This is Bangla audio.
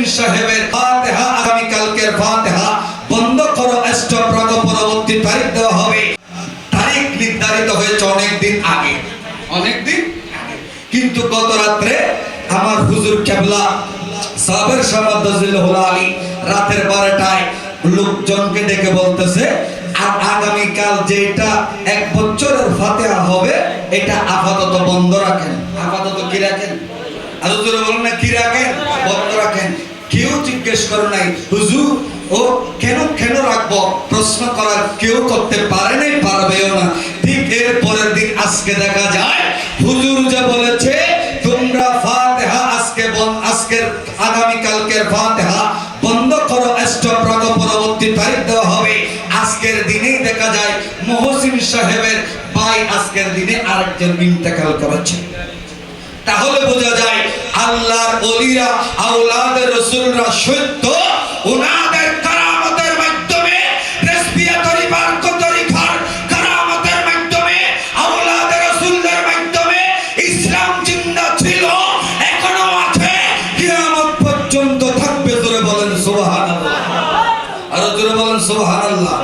মহসিন সাহেবের ফাতেহা আগামী কালকের ফাতেহা বন্ধ করো স্টপ রাখো পরবর্তী তারিখ দেওয়া হবে। তারিখ নির্ধারিত হয়েছে অনেক দিন আগে। অনেক দিন কিন্তু গত রাত্রে আমার হুজুর কেবলা সাবের সামাদ্দাজিল্লাহুল আলী রাতের বারোটায় লোকজনকে ডেকে বলতেছে, আর আগামীকাল যেটা এক বছরের ফাতেহা হবে, এটা আপাতত বন্ধ রাখেন। আপাতত কি রাখেন? আরও বলুন না, কি রাখেন? বন্ধ রাখেন। জিজ্ঞেস করে নাই, হুজুর, ও কেন কেন রাখব? প্রশ্ন করার কেউ করতে পারে নাই, পারবেও না। ঠিক এর পরের দিন আজকে দেখা যায়, হুজুর যে বলেছে, তোমরা ফাতেহা আজকে আজকের, আগামী কালকের ফাতেহা বন্ধ করো, স্টপ রাখো, পরবর্তী তারিখ দেওয়া হবে। আজকের দিনেই দেখা যায়, মহসিন সাহেবের ভাই আজকের দিনে আরেকজন ইন্তেকাল করেছে। তাহলে বোঝা যায়, আল্লাহর অলিরা আউলাদের রসুলরা সত্য ওনাদের কারামতের মাধ্যমে রেসপিয়া তরিবার তরিকার কারামতের মাধ্যমে আউলাদ রসুলদের মাধ্যমে ইসলাম জিন্দা ছিল, এখনও আছে, কিয়ামত পর্যন্ত থাকবে জোরে বলেন সুবহানাল্লাহ। আর জোরে বলেন সুবহানাল্লাহ।